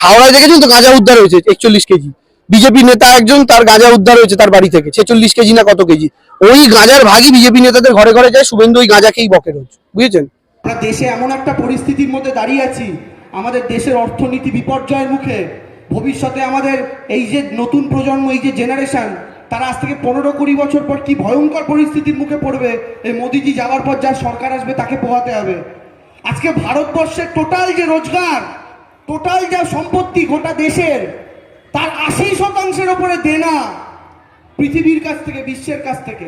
হাওড়ায় দেখেছেন তো গাঁজা উদ্ধার হয়েছে, একচল্লিশ কেজি। বিজেপি নেতা একজন, তার গাঁজা উদ্ধার হয়েছে তার বাড়ি থেকে, ছেচল্লিশ কেজি না কত কেজি। ওই গাঁজার ভাগই বিজেপি নেতাদের ঘরে ঘরে যায়, শুভেন্দু ওই গাঁজাকেই বকে রোজ, বুঝেছেন? আমরা দেশে এমন একটা পরিস্থিতির মধ্যে দাঁড়িয়ে আছি, আমাদের দেশের অর্থনীতি বিপর্যয়ের মুখে। ভবিষ্যতে আমাদের এই যে নতুন প্রজন্ম, এই যে জেনারেশন তারা আজ থেকে পনেরো কুড়ি বছর পর কি ভয়ঙ্কর পরিস্থিতির মুখে পড়বে? এই মোদিজি যাওয়ার পর যার সরকার আসবে, তাকে পোহাতে হবে। আজকে ভারতবর্ষের টোটাল যে রোজগার টোটাল যা সম্পত্তি গোটা দেশের, তার আশি শতাংশের ওপরে দেনা পৃথিবীর কাছ থেকে, বিশ্বের কাছ থেকে।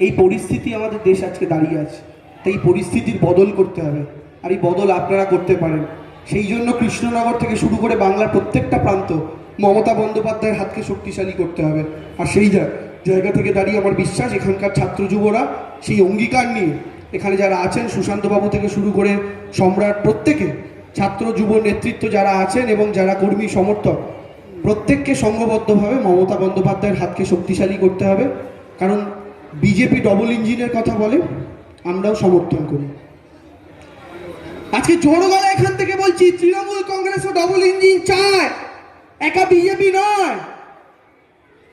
এই পরিস্থিতি আমাদের দেশ আজকে দাঁড়িয়ে আছে। তাই এই পরিস্থিতির বদল করতে হবে। আর এই বদল আপনারা করতে পারেন। সেই জন্য কৃষ্ণনগর থেকে শুরু করে বাংলার প্রত্যেকটা প্রান্ত মমতা বন্দ্যোপাধ্যায়ের হাতকে শক্তিশালী করতে হবে। আর সেই জায়গা থেকে দাঁড়িয়ে আমার বিশ্বাস, এখানকার ছাত্র যুবরা সেই অঙ্গীকার নিয়ে এখানে যারা আছেন, সুশান্তবাবু থেকে শুরু করে সম্রাট প্রত্যেকে ছাত্র যুব নেতৃত্ব যারা আছেন এবং যারা কর্মী সমর্থক, প্রত্যেককে সংঘবদ্ধভাবে মমতা বন্দ্যোপাধ্যায়ের হাতকে শক্তিশালী করতে হবে। কারণ বিজেপি ডবল ইঞ্জিনের কথা বলে, আমরাও সমর্থন করি। আজকে জোর গলা এখান থেকে বলছি, তৃণমূল কংগ্রেসও ডবল ইঞ্জিন চায়। একা বিজেপি নয়।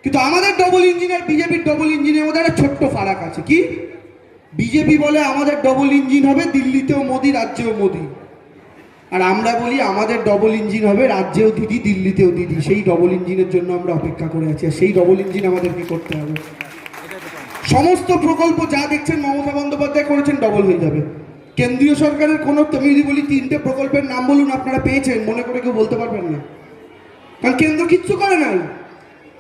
কিন্তু আমাদের ডবল ইঞ্জিন আর বিজেপির ডবল ইঞ্জিনের মধ্যে একটা ছোট্ট ফারাক আছে। কি? বিজেপি বলে আমাদের ডবল ইঞ্জিন হবে দিল্লিতেও মোদি, রাজ্যেও মোদি। আর আমরা বলি আমাদের ডবল ইঞ্জিন হবে রাজ্যেও দিদি, দিল্লিতেও দিদি। সেই ডবল ইঞ্জিনের জন্য আমরা অপেক্ষা করে আছি আর সেই ডবল ইঞ্জিন আমাদেরকে করতে হবে। সমস্ত প্রকল্প যা দেখছেন মমতা বন্দ্যোপাধ্যায় করেছেন ডবল হয়ে যাবে। কেন্দ্রীয় সরকারের কোনো আমি যদি বলি তিনটে প্রকল্পের নাম বলুন, আপনারা পেয়েছেন, মনে করে কেউ বলতে পারবেন না। কারণ কেন্দ্র কিচ্ছু করে নাই।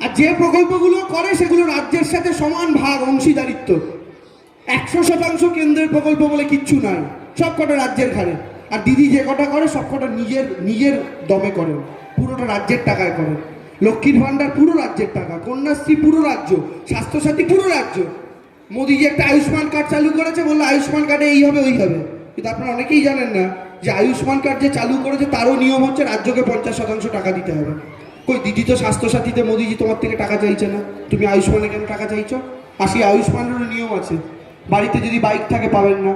আর যে প্রকল্পগুলো করে সেগুলো রাজ্যের সাথে সমান ভাগ, অংশীদারিত্ব। একশো শতাংশ কেন্দ্রের প্রকল্প বলে কিচ্ছু নাই। সব কটা রাজ্যের ঘাড়ে। আর দিদি যে কটা করে, সব কটা নিজের নিজের দমে করেন। পুরোটা রাজ্যের টাকায় করেন। লক্ষ্মীর ভাণ্ডার পুরো রাজ্যের টাকা, কন্যাশ্রী পুরো রাজ্য, স্বাস্থ্যসাথী পুরো রাজ্য। মোদি যে একটা আয়ুষ্মান কার্ড চালু করেছে, বলল আয়ুষ্মান কার্ডে এই হবে, ওই হবে। কিন্তু আপনারা অনেকেই জানেন না যে আয়ুষ্মান কার্ড যে চালু করেছে, তারও নিয়ম হচ্ছে রাজ্যকে পঞ্চাশ শতাংশ টাকা দিতে হবে। কই, দিদি তো স্বাস্থ্যসাথীতে মোদিজি তোমার থেকে টাকা চাইছে না। তুমি আয়ুষ্মানে কেন টাকা চাইছো? আর সেই আয়ুষ্মানেরও নিয়ম আছে। বাড়িতে যদি বাইক থাকে, পাবেন না।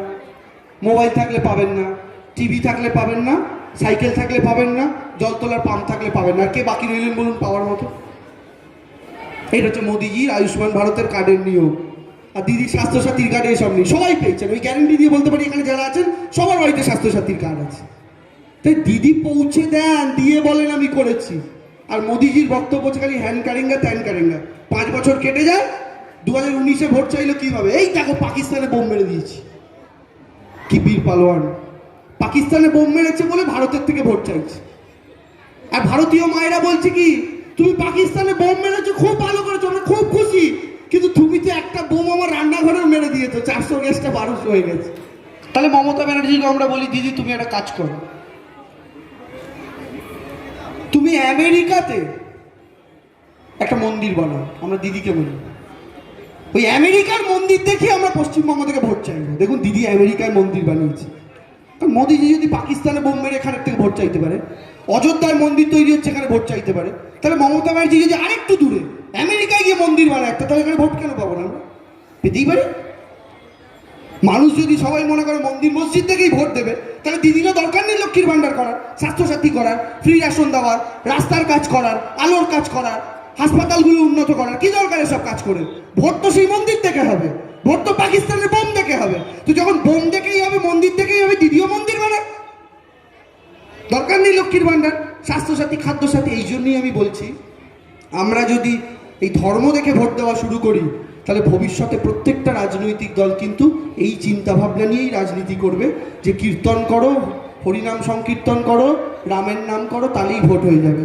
মোবাইল থাকলে পাবেন না। টিভি থাকলে পাবেন না, সাইকেল থাকলে পাবেন না জল তোলার পাম্প থাকলে পাবেন না। আর কে বাকি রইলেন বলুন পাওয়ার মতো? এটা হচ্ছে মোদিজির আয়ুষ্মান ভারতের কার্ডের নিয়ম আর দিদির স্বাস্থ্যসাথীর কার্ডে এসব নেই, সবাই পেয়েছেন। ওই গ্যারেন্টি দিয়ে বলতে পারি, এখানে যারা আছেন, সবার বাড়িতে স্বাস্থ্যসাথীর কার্ড আছে। তাই দিদি পৌঁছে দেন, দিয়ে বলেন আমি করেছি। আর মোদিজির বক্তব্য হচ্ছে খালি হ্যান কারেঙ্গা ত্যান কারেঙ্গা পাঁচ বছর কেটে যায় দু হাজার উনিশে ভোট চাইলো কীভাবে? এই দেখো, পাকিস্তানে বোম মেরে দিয়েছি। কি বীর পালোয়ান। পাকিস্তানে বোম মেরেছে বলে ভারতের থেকে ভোট চাইছে। আর ভারতীয় মায়েরা বলছে কি, তুমি পাকিস্তানে বোম মেরেছো, খুব ভালো করেছ, আমরা খুব খুশি। কিন্তু তুমি তো একটা বোম আমার রান্নাঘরেও মেরে দিয়েছ, চারশো গ্যাসটা বারোশো হয়ে গেছে। তাহলে মমতা ব্যানার্জিকে আমরা বলি, দিদি, তুমি একটা কাজ করো। তুমি আমেরিকাতে একটা মন্দির বানাও, আমরা দিদিকে বলি। ওই আমেরিকার মন্দির দেখে আমরা পশ্চিমবঙ্গ থেকে ভোট চাইব। দেখুন, দিদি আমেরিকায় মন্দির বানিয়েছে। মোদিজি যদি পাকিস্তানে বোম মেরে এখানের থেকে ভোট চাইতে পারে, অযোধ্যায় মন্দির তৈরি হচ্ছে, এখানে ভোট চাইতে পারে, তাহলে মমতা ব্যানার্জি যদি আরেকটু দূরে, আমেরিকায় গিয়ে মন্দির বানায় একটা তাহলে এখানে ভোট কেন পাবো না আমরা? পেতেই পারি। মানুষ যদি সবাই মনে করে মন্দির মসজিদ থেকেই ভোট দেবে, তাহলে দিদিরও দরকার নেই লক্ষ্মীর ভাণ্ডার করার, স্বাস্থ্যসাথী করার ফ্রি রেশন দেওয়ার, রাস্তার কাজ করার, আলোর কাজ করার, হাসপাতালগুলো উন্নত করার, কি দরকার এসব কাজ করে? ভোট তো সেই মন্দির থেকে হবে। ভোট তো পাকিস্তানের বোম দেখে হবে। তো যখন বোম দেখেই হবে, মন্দির দেখেই হবে দিদিও মন্দির বানাক দরকার নেই লক্ষ্মীর ভান্ডার স্বাস্থ্যসাথী, খাদ্যসাথী, এই জন্যই আমি বলছি, আমরা যদি এই ধর্ম দেখে ভোট দেওয়া শুরু করি, তাহলে ভবিষ্যতে প্রত্যেকটা রাজনৈতিক দল কিন্তু এই চিন্তা ভাবনা নিয়েই রাজনীতি করবে, যে কীর্তন করো, হরিনাম সংকীর্তন করো, রামের নাম করো, তাহলেই ভোট হয়ে যাবে।